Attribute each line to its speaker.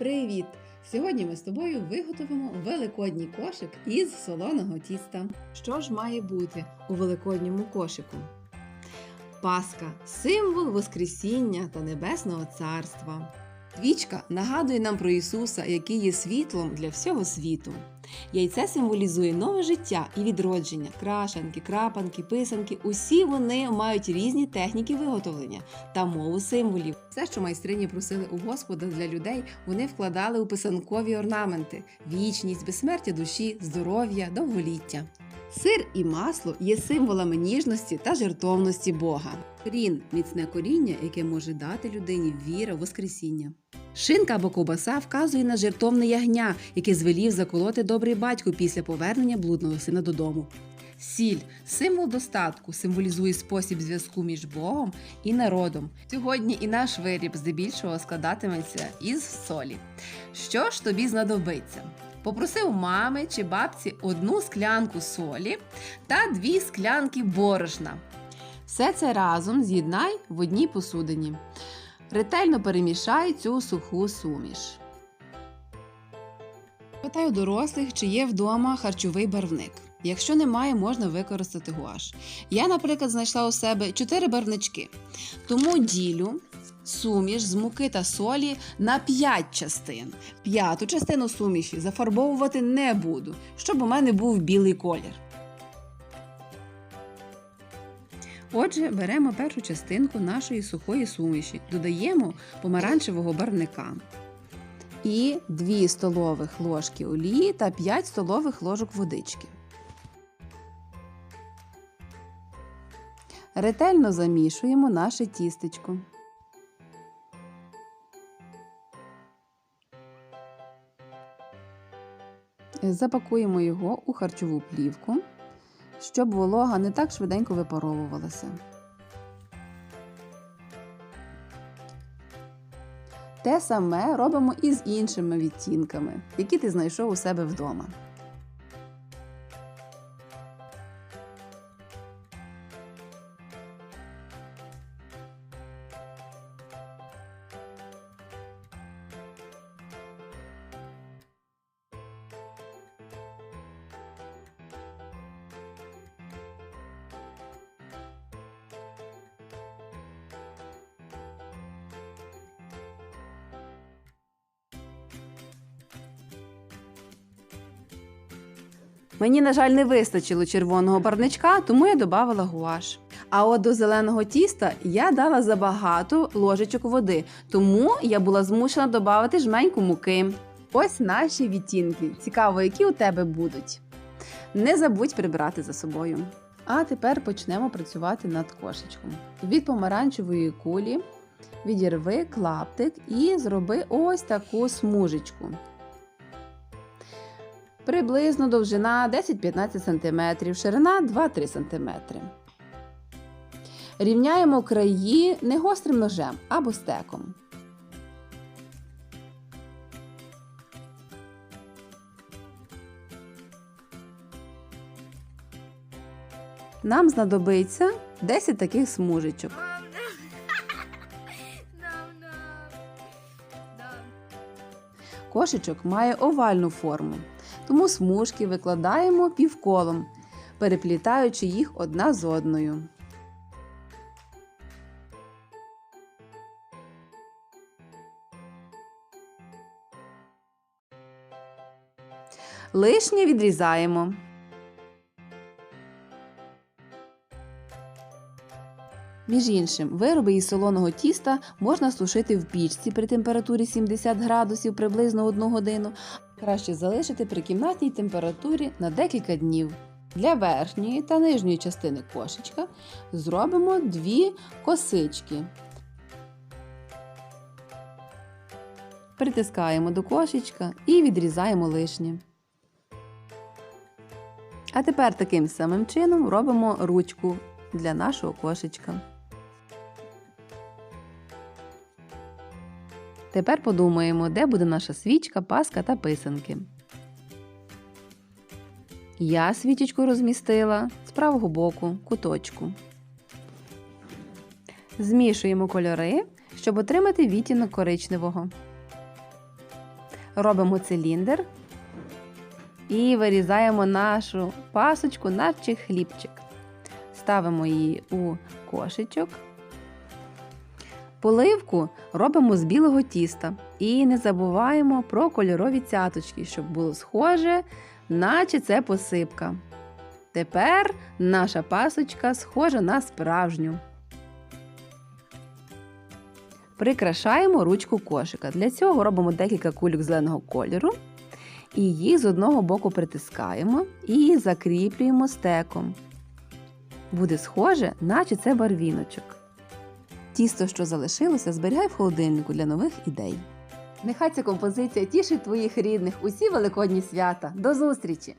Speaker 1: Привіт! Сьогодні ми з тобою виготовимо великодній кошик із солоного тіста. Що ж має бути у великодньому кошику? Паска символ Воскресіння та Небесного Царства. Свічка нагадує нам про Ісуса, який є світлом для всього світу. Яйце символізує нове життя і відродження. Крашанки, крапанки, писанки усі вони мають різні техніки виготовлення та мову символів. Все, що майстрині просили у Господа для людей, вони вкладали у писанкові орнаменти: вічність, безсмертя душі, здоров'я, довголіття. Сир і масло є символами ніжності та жертовності Бога. Крін міцне коріння, яке може дати людині віра в Воскресіння. Шинка або ковбаса вказує на жертовне ягня, яке звелів заколоти добрий батько після повернення блудного сина додому. Сіль символ достатку, символізує спосіб зв'язку між Богом і народом. Сьогодні і наш виріб здебільшого складатиметься із солі. Що ж тобі знадобиться? Попроси у мами чи бабці одну склянку солі та дві склянки борошна. Все це разом з'єднай в одній посудині. Ретельно перемішай цю суху суміш. Питаю дорослих, чи є вдома харчовий барвник. Якщо немає, можна використати гуаш. Я, наприклад, знайшла у себе 4 барвнички. Тому ділю суміш з муки та солі на 5 частин. П'яту частину суміші зафарбовувати не буду, щоб у мене був білий колір. Отже, беремо першу частинку нашої сухої суміші, додаємо помаранчевого барвника і 2 столових ложки олії та 5 столових ложок водички. Ретельно замішуємо наше тістечко. Запакуємо його у харчову плівку, щоб волога не так швиденько випаровувалася. Те саме робимо і з іншими відтінками, які ти знайшов у себе вдома. Мені, на жаль, не вистачило червоного барничка, тому я додавала гуаш. А от до зеленого тіста я дала забагато ложечок води, тому я була змушена додати жменьку муки. Ось наші відтінки. Цікаво, які у тебе будуть. Не забудь прибрати за собою. А тепер почнемо працювати над кошечком. Від помаранчевої кулі відірви клаптик і зроби ось таку смужечку. Приблизно довжина 10-15 см, ширина 2-3 см. Рівняємо краї не гострим ножем або стеком. Нам знадобиться 10 таких смужечок. Кошечок має овальну форму, тому смужки викладаємо півколом, переплітаючи їх одна з одною. Лишнє відрізаємо. Між іншим, вироби із солоного тіста можна сушити в пічці при температурі 70 градусів приблизно 1 годину. Краще залишити при кімнатній температурі на декілька днів. Для верхньої та нижньої частини кошечка зробимо дві косички. Притискаємо до кошечка і відрізаємо лишнє. А тепер таким самим чином робимо ручку для нашого кошечка. Тепер подумаємо, де буде наша свічка, паска та писанки. Я свічечку розмістила з правого боку куточку. Змішуємо кольори, щоб отримати відтінок коричневого. робимо циліндр і вирізаємо нашу пасочку, наче хлібчик. Ставимо її у кошичок. Поливку робимо з білого тіста і не забуваємо про кольорові цяточки, щоб було схоже, наче це посипка. Тепер наша пасочка схожа на справжню. Прикрашаємо ручку кошика. Для цього робимо декілька кульок зеленого кольору і їх з одного боку притискаємо і закріплюємо стеком. Буде схоже, наче це барвіночок. Тісто, що залишилося, зберігай в холодильнику для нових ідей. Нехай ця композиція тішить твоїх рідних усі великодні свята. До зустрічі!